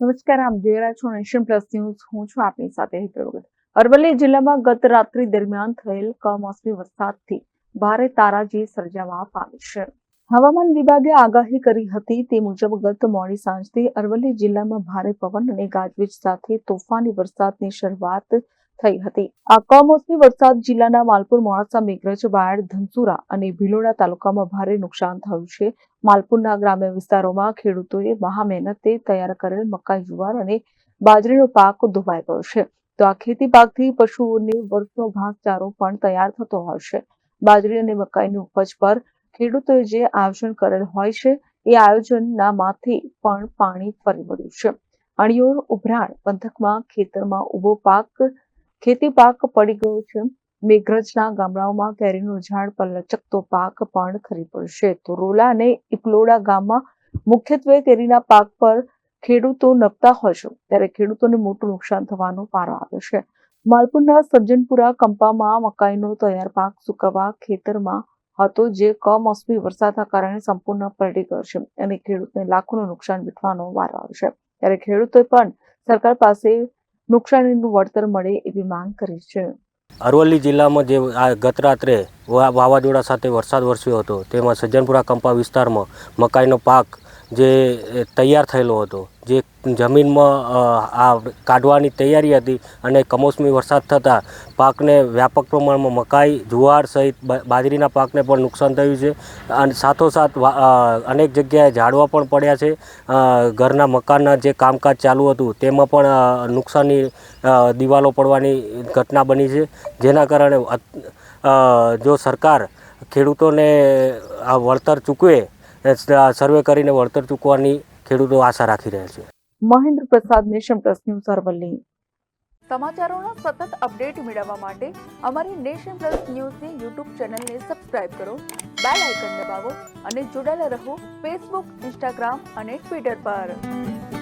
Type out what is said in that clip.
નમસ્કાર, આપ જોઈ રહ્યા છો નેશન પ્લસ ન્યૂઝ. હું છું આપની સાથે હેતલ અરવલ્લી જિલ્લામાં ગત રાત્રિ દરમિયાન થયેલ કમોસમી વરસાદથી ભારે તારાજી સર્જાવા પામી છે. હવામાન વિભાગે આગાહી કરી હતી તે મુજબ ગત મોડી સાંજથી અરવલ્લી જિલ્લામાં ભારે પવન અને ગાજવીજ સાથે તોફાની વરસાદની શરૂઆત થઈ હતી. આ કમોસમી વરસાદ જિલ્લાના માલપુર, મોડાસા, મેઘરજ, બાયડ, ધનસુરા અને ભિલોડા તાલુકામાં ભારે નુકસાન થયું છે. માલપુરના ગ્રામ્ય વિસ્તારોમાં ખેડૂતોએ મહા મહેનતે તૈયાર કરેલ મકાઈ, જુવાર અને બાજરીનો પાક ધોવાઈ ગયો છે. તો આ ખેતી પાકથી પશુઓને વર્ષનો ઘાસચારો પણ તૈયાર થતો હોય છે. બાજરી અને મકાઈની ઉપજ પર ખેડૂતોએ જે આયોજન કરેલ હોય છે, એ આયોજનના માથે પણ પાણી ફરી વળ્યું છે. અણિયોર, ઉભરાણ પંથકમાં ખેતરમાં ઊભો પાક ખેતી પાક પડી ગયો છે. મેઘરજના ગામડાઓમાં કેરીનું ઝાડ પર લચકતો પાક પણ ખરી પડશે. તો રોલા અને ઇકલોડા ગામમાં મુખ્યત્વે કેરીના પાક પર ખેડૂતો નપતા હોય છે. ત્યારે ખેડૂતોને મોટું નુકસાન થવાનો પારો આવ્યો છે. માલપુરના સજ્જનપુરા કંપામાં મકાઈનો તૈયાર પાક સુકવવા ખેતરમાં હતો જે કમોસમી વરસાદના કારણે સંપૂર્ણ પલટી ગયો છે અને ખેડૂતને લાખોનું નુકસાન વેઠવાનો વારો આવ્યો છે. ત્યારે ખેડૂતોએ પણ સરકાર પાસે નુકસાનીનું વળતર મળે એવી માંગ કરી છે. અરવલ્લી જિલ્લામાં જે આ ગત રાત્રે વાવાઝોડા સાથે વરસાદ વરસ્યો હતો, તેમાં સજ્જનપુરા કંપા વિસ્તારમાં મકાઈનો પાક જે તૈયાર થયેલો હતો. જે જમીનમાં આ કાઢવાની તૈયારી હતી અને કમોસમી વરસાદ થતાં પાકને વ્યાપક પ્રમાણમાં મકાઈ, જુવાર સહિત બાજરીના પાકને પણ નુકસાન થયું છે. અને સાથોસાથ અનેક જગ્યાએ ઝાડવા પણ પડ્યા છે. ઘરના મકાનના જે કામકાજ ચાલુ હતું તેમાં પણ નુકસાનની દિવાલો પડવાની ઘટના બની છે. જેના કારણે જો સરકાર ખેડૂતોને આ વળતર ચૂકવે સર્વે કરીને વળતર ચૂકવવાની ખેડૂતો આશા રાખી રહ્યા છે. મહેન્દ્ર પ્રસાદ નેશન પ્લસ ન્યૂઝ અરવલ્લી. સમાચારોના સતત અપડેટ મેળવવા માટે અમારી નેશન પ્લસ ન્યૂઝની યુટ્યુબ ચેનલને સબસ્ક્રાઇબ કરો બેલ આઇકન દબાવો અને જોડાયેલા રહો ફેસબુક ઇન્સ્ટાગ્રામ અને ટ્વિટર પર.